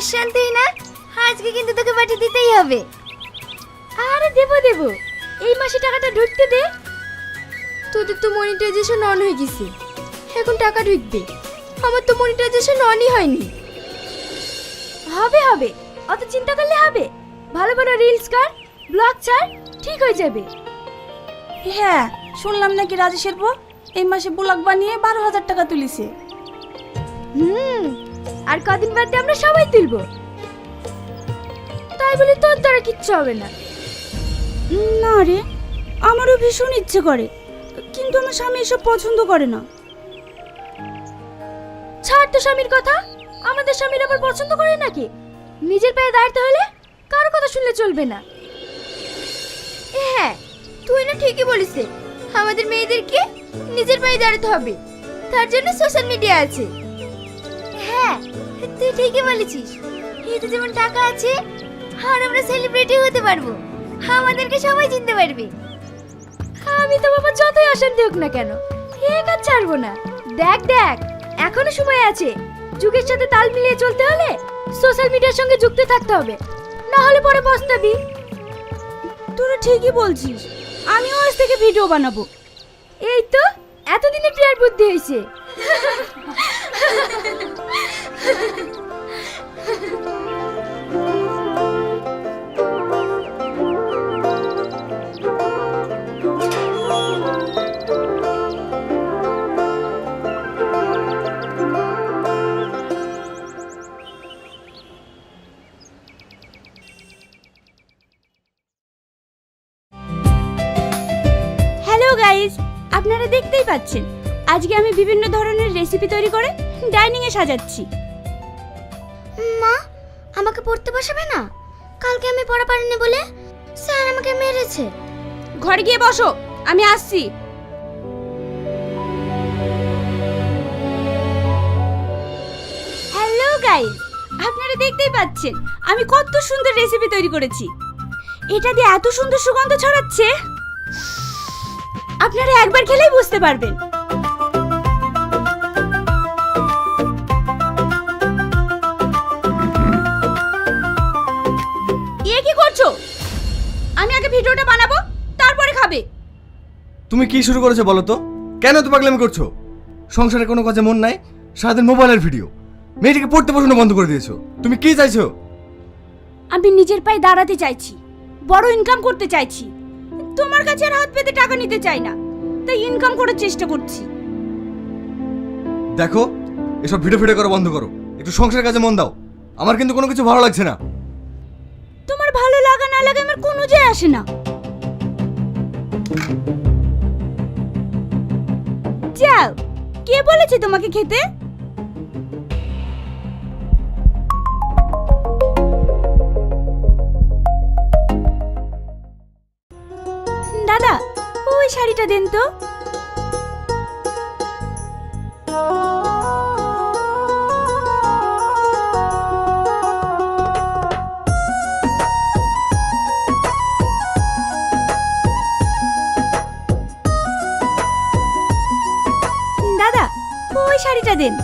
শান্তি না? আজকে কিন্তু তোকে পাঠিয়ে দিতেই হবে। আরে দেবো দেবো। এই মাসে টাকাটা ঢুকতে দে। তোদের তো মনিটাইজেশন অন হয়ে গেছে। এখন টাকা ঢুকবে। আমার তো মনিটাইজেশন অনই হয়নি। হবে হবে। অত চিন্তা করলে হবে। ভালো ভালো রিলস কর ব্লগ ছাড় ঠিক হয়ে যাবে। হ্যাঁ শুনলাম নাকি রাজেশের বউ এই মাসে ব্লগ বানিয়ে বারো হাজার টাকা তুলিছে। হুম আর কদিন বাদে আমরা সবাই তুলবো। তাই বলে তোর দ্বারা কিচ্ছু হবে না। না রে আমারও ভীষণ ইচ্ছে করে কিন্তু আমার স্বামী এসব পছন্দ করে না। ছাড় তো স্বামীর কথা আমাদের স্বামীর আবার পছন্দ করে নাকি? নিজের পায়ে দাঁড়াতে হলে কারও কথা শুনলে চলবে না। হ্যাঁ তুই না ঠিকই বলিস আমাদের মেয়েদেরকে নিজের পায়ে দাঁড়াতে হবে তার জন্য সোশ্যাল মিডিয়া আছে। তুই ঠিকই বলেছিস। এতে যেমন টাকা আছে, আর আমরা সেলিব্রিটি হতে পারব। আমাদেরকে সবাই চিনতে পারবে। আমি তো বাবা যতই অশান্তি হোক না কেন এ কাজ ছাড়বো না। দেখ দেখ, এখনও সময় আছে। যুগের সাথে তাল মিলিয়ে চলতে হলে সোশ্যাল মিডিয়ার সঙ্গে যুক্ত থাকতে হবে। না হলে পরে পস্তাবি। তোরা ঠিকই বলছিস, আমিও আজ থেকে ভিডিও বানাবো। এই তো এতদিনে প্রিয়ার বুদ্ধি হয়েছে পাচ্ছেন আজকে আমি বিভিন্ন ধরনের রেসিপি তৈরি করে ডাইনিং এ সাজাচ্ছি। মা আমাকে পড়তে বসাবে না? কালকে আমি পড়া পারিনি বলে স্যার আমাকে মেরেছে। ঘরে গিয়ে বসো আমি আসছি। হ্যালো গাইস আপনারা দেখতেই পাচ্ছেন আমি কত সুন্দর রেসিপি তৈরি করেছি। এটা দিয়ে এত সুন্দর সুগন্ধ ছড়াচ্ছে। আপনারা একবার খেলেই বুঝতে পারবেন। এ কি করছ? আমি আগে ভিডিওটা বানাবো তারপরে খাবে। তুমি কি শুরু করেছ বলো তো? কেন তো পাগলামি করছ? সংসারে কোনো কাজে মন নাই সারাদিন মোবাইলের ভিডিও। মেয়েটিকে পড়তে বসানো বন্ধ করে দিয়েছ। তুমি কি চাইছো? আমি নিজের পায়ে দাঁড়াতে চাইছি বড় ইনকাম করতে চাইছি। তোমার কাছে আর হাত পেতে টাকা নিতে চাই না। তাই ইনকাম করার চেষ্টা করছি। দেখো এসব ভিডিও ভিডিও করা বন্ধ করো। একটু সংসারের কাজে মন দাও। আমার কিন্তু কোনো কিছু ভালো লাগছে না। তোমার ভালো লাগা না লাগে আমার কোনো যায় আসে না। যাও কে বলেছে তোমাকে খেতে? ওই শাড়িটা দেন তো। দাদা ওই শাড়িটা দেন।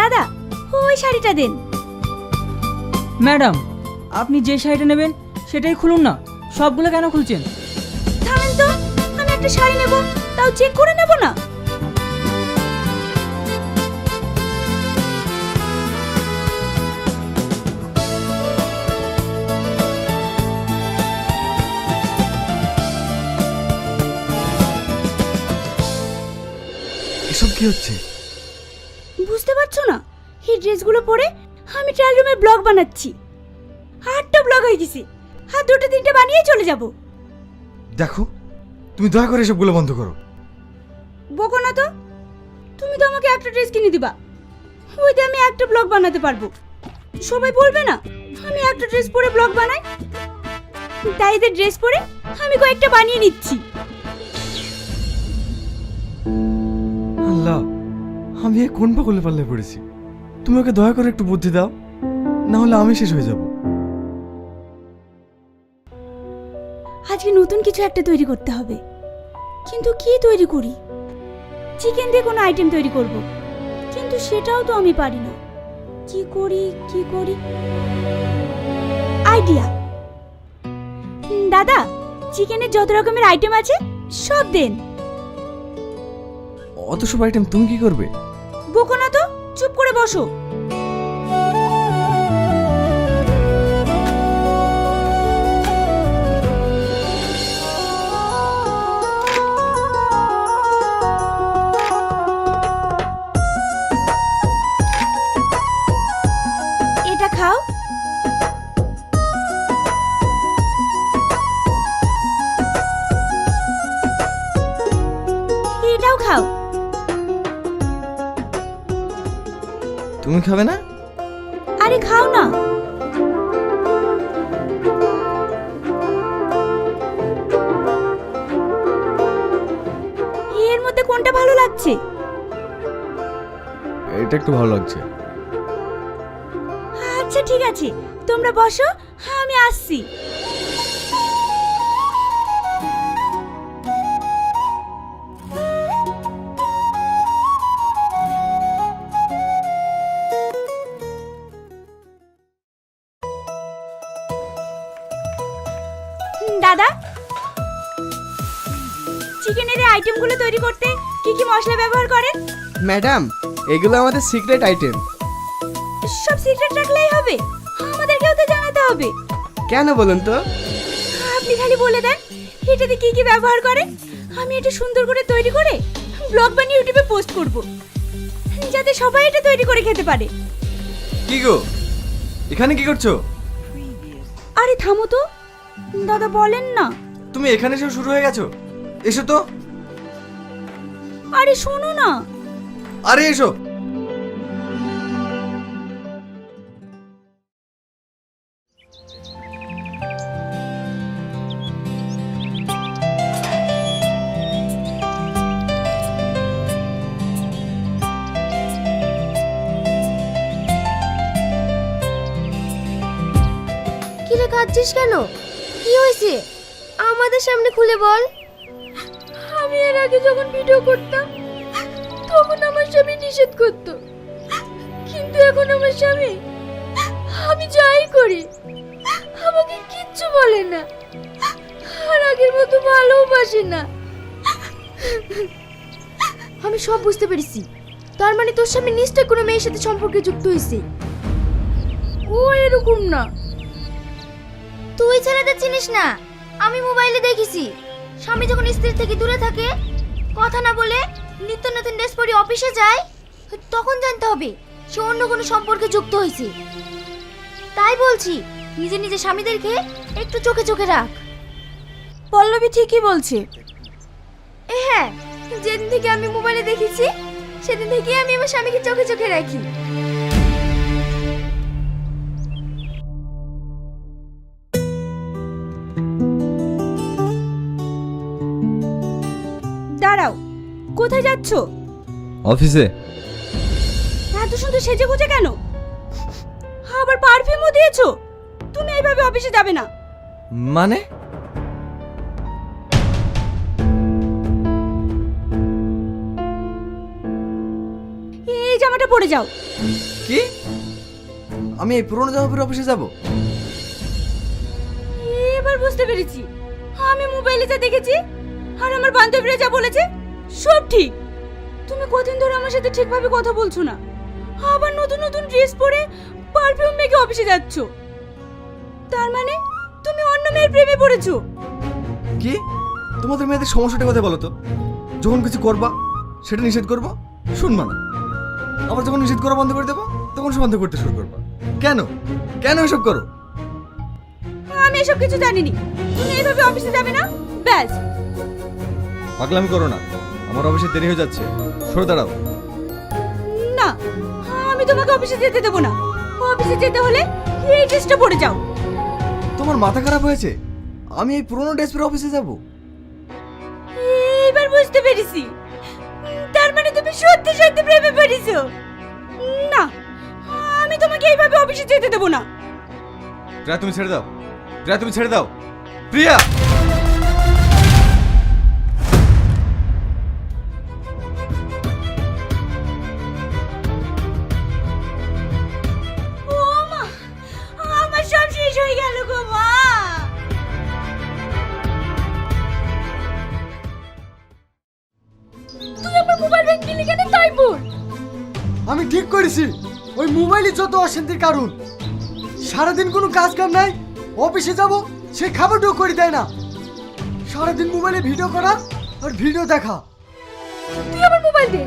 দাদা ওই শাড়িটা দেন। ম্যাডাম আপনি যে শাড়িটা নেবেন সেটাই খুলুন না সবগুলো কেন খুলছেন? থামেন তো আমি একটা শাড়ি নেব তাও চেক করে নেব না। এসব কি হচ্ছে? বুঝতে পারছ না? এই ড্রেসগুলো পরে আমি ট্রায়াল রুমে ব্লগ বানাচ্ছি। আটটা ব্লগ হয়ে গেছে। আর দুটো তিনটে বানিয়ে চলে যাব। দেখো তুমি দয়া করে এসবগুলো বন্ধ করো। বকো না তো। তুমি তো আমাকে একটা ড্রেস কিনে দিবা। ওইতে আমি একটা ব্লগ বানাতে পারব। সবাই বলবে না আমি একটা ড্রেস পরে ব্লগ বানাই? তাই এদের ড্রেস পরে আমি কয়েকটা বানিয়ে নিচ্ছি। আল্লাহ। আমি এ কোন পাগলে পাল্লে পড়েছি? তুমি ওকে দয়া করে একটু বুদ্ধি দাও না হলে আমি শেষ হয়ে যাব। আজকে নতুন কিছু একটা তৈরি করতে হবে। কিন্তু কি তৈরি করি? চিকেন দিয়ে কোনো আইটেম তৈরি করব। কিন্তু সেটাও তো আমি পারি না। কি করি কি করি? আইডিয়া দাদা চিকেনের যত রকমের আইটেম আছে সব দেন। অত সব আইটেম তুমি কি করবে? বকো না তো চুপ করে বসো। কোনটা ভালো লাগছে। এটা একটু ভালো লাগছে। আচ্ছা ঠিক আছে। তোমরা বসো। হ্যাঁ আমি আসছি। চিকেনের এই আইটেমগুলো তৈরি করতে কি কি মশলা ব্যবহার করেন? ম্যাডাম এগুলো আমাদের সিক্রেট আইটেম সব সিক্রেট রাখলেই হবে। আমাদেরকেও তো জানাতে হবে। কেন বলুন তো? আপনি খালি বলে দেন এটাতে কি কি ব্যবহার করে? আমি এটা সুন্দর করে তৈরি করে ব্লগ বানিয়ে ইউটিউবে পোস্ট করব যাতে সবাই এটা তৈরি করে খেতে পারে। কি গো? এখানে কি করছ? আরে থামো তো। দাদা বলেন না। তুমি এখানে এসে শুরু হয়ে গেছো। এসো তো। আরে শোনো না। আরে এসো। কি রে কাঁদছিস কেন? কি হয়েছে? আমাদের সামনে খুলে বল। এর আগে যখন ভিডিও করতাম তখন আমার স্বামী নিষেধ করতো। কিন্তু এখন আমার স্বামী আমি যাই করি আমাকে কিচ্ছু বলে না আর আগের মতো ভালোবাসে না। আমি সব বুঝতে পেরেছি। তার মানে তোর স্বামী নিশ্চয় কোনো মেয়ের সাথে সম্পর্কে যুক্ত হয়েছে ও এরকম না। তুই ছেলেদের চিনিস না। আমি মোবাইলে দেখেছি। স্বামী যখন স্ত্রী থেকে দূরে থাকে কথা না বলে নিত্য নতুন ড্রেস পরে অফিসে যায় তখন জানতে হবে সে অন্য কোনো সম্পর্কে যুক্ত হয়েছে। তাই বলছি নিজে নিজে স্বামীদেরকে একটু চোখে চোখে রাখ। পল্লবী ঠিকই বলছে। এ হ্যাঁ যেদিন থেকে আমি মোবাইলে দেখেছি সেদিন থেকে আমি আমার স্বামীকে চোখে চোখে রাখি। যাচ্ছ অফিসে? এত সুন্দর সেজে গুজে কেন? আবার পারফিউমও দিয়েছ? তুমি এইভাবে অফিসে যাবে না। মানে? এই জামাটা পরে যাও। কি? আমি এই পুরনো জামা পরে অফিসে যাব? এবার বুঝতে পেরেছি। আমি মোবাইলে যা দেখেছি আর আমার বান্ধবীরা যা বলেছে সব ঠিক। তুমি কদিন ধরে আমার সাথে ঠিকভাবে কথা বলছো না। আবার নতুন নতুন ড্রেস পরে পারফিউম মেখে অফিসে যাচ্ছ। তার মানে তুমি অন্য মেয়ের প্রেমে পড়েছো। কি? তোমাদের মেয়েদের সমস্যাটা কথা বলো তো? যখন কিছু করবা সেটা নিষেধ করব? শুনবা না। আবার যখন নিষেধ করা বন্ধ করে দেবো তখন সে বন্ধ করতে শুরু করবা। কেন? কেন এসব করো? আমি এসব কিছু জানিনি। তুমি এইভাবে অফিসে যাবে না? ব্যাস। পাগলামি করো না। আমার অফিসে দেরি হয়ে যাচ্ছে। সরে দাঁড়াও। না আমি তোমাকে অফিসে যেতে দেবো না। অফিসে যেতে হলে এই ড্রেসটা পরে যাও। তোমার মাথা খারাপ হয়েছে? আমি এই পুরনো ড্রেস পরে অফিসে যাব। এইবার বুঝতে পেরেছি। তার মানে তুমি সত্যি সত্যি প্রেমে পড়েছো। না আমি তোমাকে এইভাবে অফিসে যেতে দেবো না। প্রিয়া তুমি ছেড়ে দাও। প্রিয়া তুমি ছেড়ে দাও। প্রিয়া! করেছি ওই মোবাইলই যত অশান্তির কারণ সারাদিন কোনো কাজ কাম নাই অফিসে যাব সে খাবারটাও করে দেয় না। সারাদিন মোবাইলে ভিডিও করা আর ভিডিও দেখা। তুই আমার মোবাইল দে।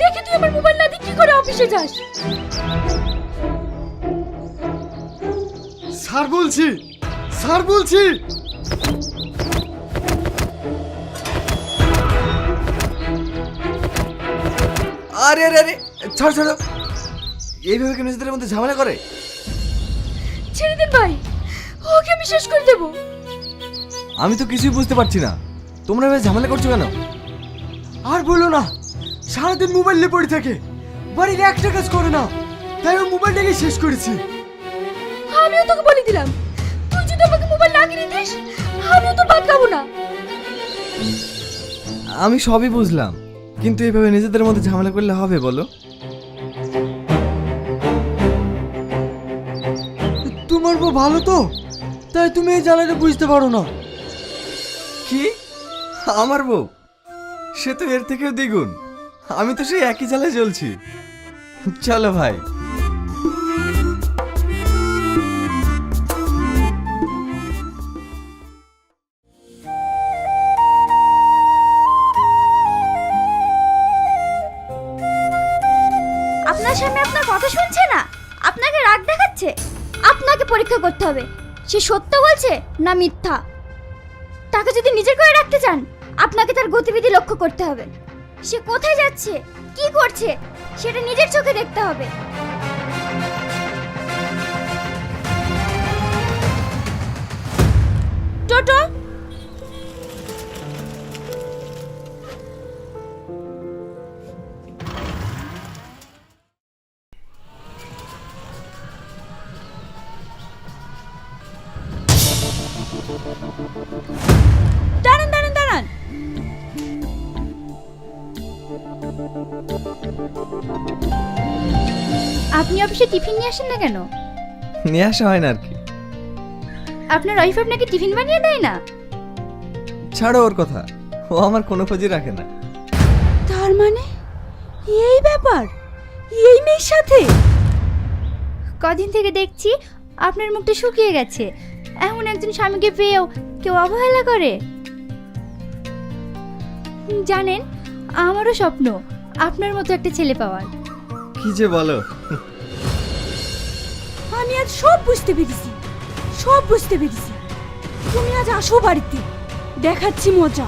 দেখি তুই আমার মোবাইল না দিয়ে কি করে অফিসে যাস। স্যার বলছি স্যার বলছি। আরে আরে আরে ছাড় ছাড়ো। এইভাবে কি নিজেদের মধ্যে ঝামেলা করে? ছেড়ে দিন ভাই। ওকে আমি শেষ করে দেবো। আমি তো কিছুই বুঝতে পারছি না। তোমরা এভাবে ঝামেলা করছ কেন? আর বলো না সারাদিন মোবাইল নিয়ে পড়ে থাকে। বাড়ির একটা কাজ করে না। তাই ওই মোবাইলটাকে শেষ করেছি। আমিও তোকে বলে দিলাম তুই যদি আমাকে মোবাইল না কিনে দিস আমিও তোর ভাত খাব না। আমি সবই বুঝলাম কিন্তু এইভাবে নিজেদের মধ্যে ঝামেলা করলে হবে বলো। তোমার ভালো তো? তাই তুমি এই জ্বালাটা বুঝতে পারো না। কি? আমার বউ? সে তো এর থেকেও দ্বিগুণ। আমি তো সেই একই জ্বালায় চলছি চলো ভাই। পরীক্ষা করতে হবে। সে সত্য বলছে না মিথ্যা? তাকে যদি নিজের করে রাখতে চান, আপনাকে তার গতিবিধি লক্ষ্য করতে হবে। সে কোথায় যাচ্ছে, কি করছে, সেটা নিজের চোখে দেখতে হবে। অফিসে টিফিন নিয়ে আসেন না কেন? নিয়ে আসা হয় না আর কি। আপনার ওয়াইফ আপনাকে টিফিন বানিয়ে দেয় না? ছাড়ো ওর কথা ও আমার কোনো খোঁজই রাখে না। তার মানে? এই ব্যাপার? এই মেয়ের সাথে? কদিন থেকে দেখছি আপনার মুখটা শুকিয়ে গেছে। এমন একজন স্বামীকে পেয়েও কেউ অবহেলা করে। জানেন আমারও স্বপ্ন আপনার মতো একটা ছেলে পাওয়ার। কি যে বলো আজ সব বুঝতে পেরেছি। সব বুঝতে পেরেছি। তুমি আজ আসো বাড়িতে। দেখাচ্ছি মজা।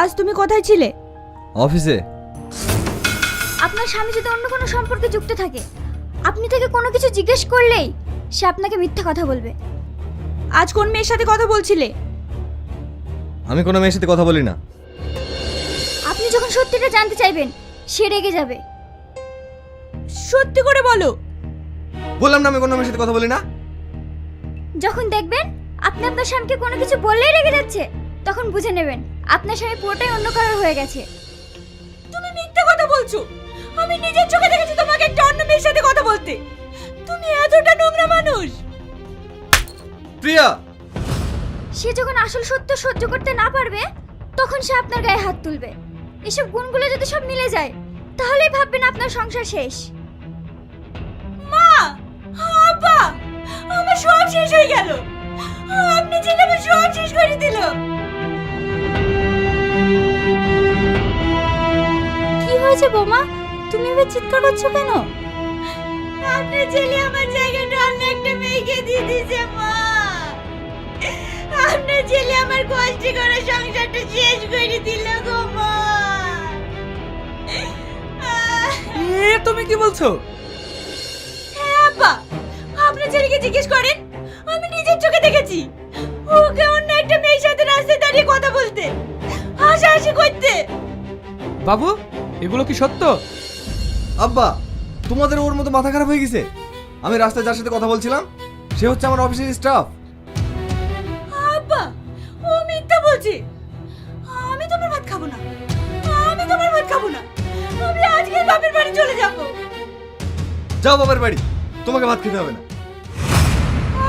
আজ তুমি কোথায় ছিলে? অফিসে। আপনার স্বামী যদি অন্য কোনো সম্পর্কে যুক্ত থাকে? আপনি তাকে কোনো কিছু জিজ্ঞেস করলেই সে আপনাকে মিথ্যা কথা বলবে। আজ কোন মেয়ের সাথে কথা বলছিলে? আমি কোনো মেয়ের সাথে কথা বলি না। আপনি যখন সত্যিটা জানতে চাইবেন সে রেগে যাবে। সত্যি করে বলো। বললাম না আমি কোনো মেয়ের সাথে কথা বলি না। যখন দেখবেন আপনি আপনার স্বামীকে কোনো কিছু বললেই রেগে যাচ্ছে তখন বুঝে নেবেন আপনার স্বামী পুরোটাই অন্য কারোর হয়ে গেছে। তুমি মিথ্যা কথা বলছো। আমি নিজের চোখে দেখেছি তোমাকে একটা অন্য মেয়ের সাথে কথা বলতে। তুমি এতটা নোংরা মানুষ! প্রিয়া! সে যখন আসল সত্য সহ্য করতে না পারবে তখন সে আপনার গায়ে হাত তুলবে। এসব গুণগুলো যদি সব মিলে যায় তাহলেই ভাববেন আপনার সংসার শেষ। মা! আব্বা আমার সব শেষ হয়ে গেল! আপনি আমার সব শেষ করে দিল! কি হয়েছে বোমা? তুমি এবার চিৎকার করছ কেন? আপনার ছেলে আমার জায়গাটা অন্য একটা মেয়েকে দিয়ে দিয়েছে মা। আপনার ছেলে আমার কষ্ট করে সংসারটা শেষ করে দিল গো মা। তুমি কি বলছো? হ্যাঁ আব্বা আপনার ছেলেকে জিজ্ঞেস করেন আমি নিজের চোখে দেখেছি। ওকে অন্য একটা মেয়ের সাথে রাস্তায় দাঁড়িয়ে কথা বলতে হাসাহাসি করতে। বাবু এগুলো কি সত্য? আব্বা তোমাদের ওর মতো মাথা খারাপ হয়ে গেছে? আমি রাস্তায় যার সাথে কথা বলছিলাম সে হচ্ছে আমার অফিসের স্টাফ আব্বা ও মিথ্যা বলছে। আমি তোমার ভাত খাব না। আমি তোমার ভাত খাব না। আমি আজকে বাপের বাড়ি চলে যাব। যাও বাবার বাড়ি তোমাকে ভাত খেতে হবে না।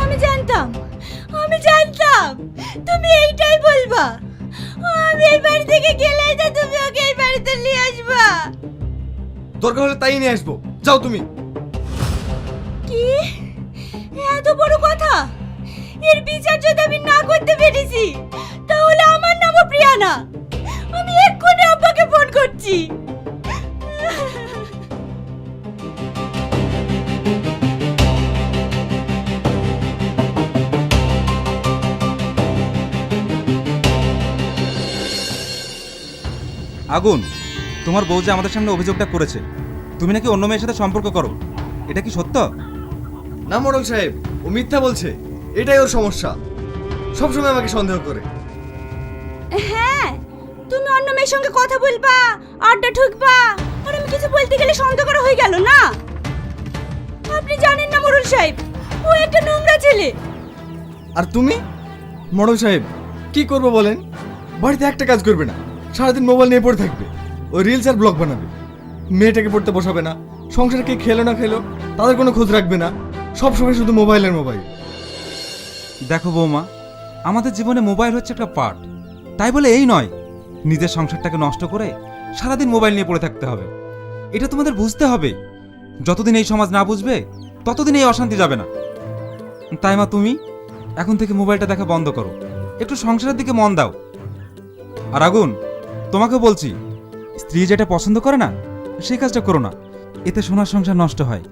আমি জানতাম আমি জানতাম তুমি এইটাই বলবা। আমি এই বাড়ি থেকে গেলে তো তুমি ওকে এই বাড়িতে নিয়ে আসবা। দরকার হলে তাই নিয়ে আসব। যাও তুমি। কি? এত বড় কথা? এর বিচার যদি আমি না করতে পেরেছি তাহলে আমার নামও প্রিয়ানা। আমি এক্ষুনি আব্বাকে ফোন করছি। আগুন তোমার বউ যে আমাদের সামনে অভিযোগটা করেছে তুমি নাকি অন্য মেয়ের সাথে সম্পর্ক করো? এটা কি সত্য? না মোড়ল সাহেব ও মিথ্যা বলছে। এটাই ওর সমস্যা। সবসময় আমাকে সন্দেহ করে। হ্যাঁ তুমি অন্য মেয়ের সঙ্গে কথা বলবা আড্ডা ঠুকবা আর আমি কিছু বলতে গেলে সন্দেহ করা হয়ে গেল না? আপনি জানেন না মোরল সাহেব ও একটা নোংরা ছেলে। আর তুমি? মোড়ল সাহেব কি করব বলেন? বাড়িতে একটা কাজ করবে না। সারাদিন মোবাইল নিয়ে পড়ে থাকবে। ওই রিলস আর ব্লগ বানাবে। মেয়েটাকে পড়তে বসাবে না সংসার কে খেলো না খেলো, তাদের কোনো খোঁজ রাখবে না, সব সময় শুধু মোবাইলের মোবাইল। দেখো বৌমা, আমাদের জীবনে মোবাইল হচ্ছে একটা পার্ট। তাই বলে এই নয়, নিজের সংসারটাকে নষ্ট করে সারাদিন মোবাইল নিয়ে পড়ে থাকতে হবে। এটা তোমাদের বুঝতে হবে। যতদিন এই সমাজ না বুঝবে, ততদিন এই অশান্তি যাবে না। তাই মা, তুমি এখন থেকে মোবাইলটা দেখা বন্ধ করো। একটু সংসারের দিকে মন দাও। আর আগুন তোমাকে বলছি, স্ত্রী যেটা পছন্দ করে না সেই কাজটা করো না। এতে সোনার সংসার নষ্ট হয়।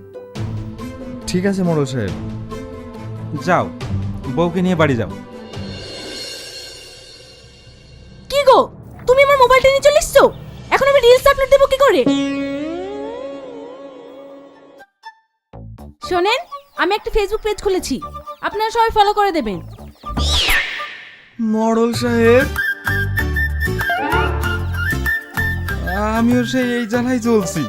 ঠিক আছে মোড়ল সাহেব। যাও বউকে নিয়ে বাড়ি যাও। কি গো? তুমি আমার মোবাইলটা নিয়ে চলে এসছো? এখন আমি রিলস আপলোড দেবো কি করে? শোনেন আমি একটা ফেসবুক পেজ খুলেছি। আপনারা সবাই ফলো করে দেবেন। মোড়ল সাহেব আমিও সেই এই জ্বালাই চলছি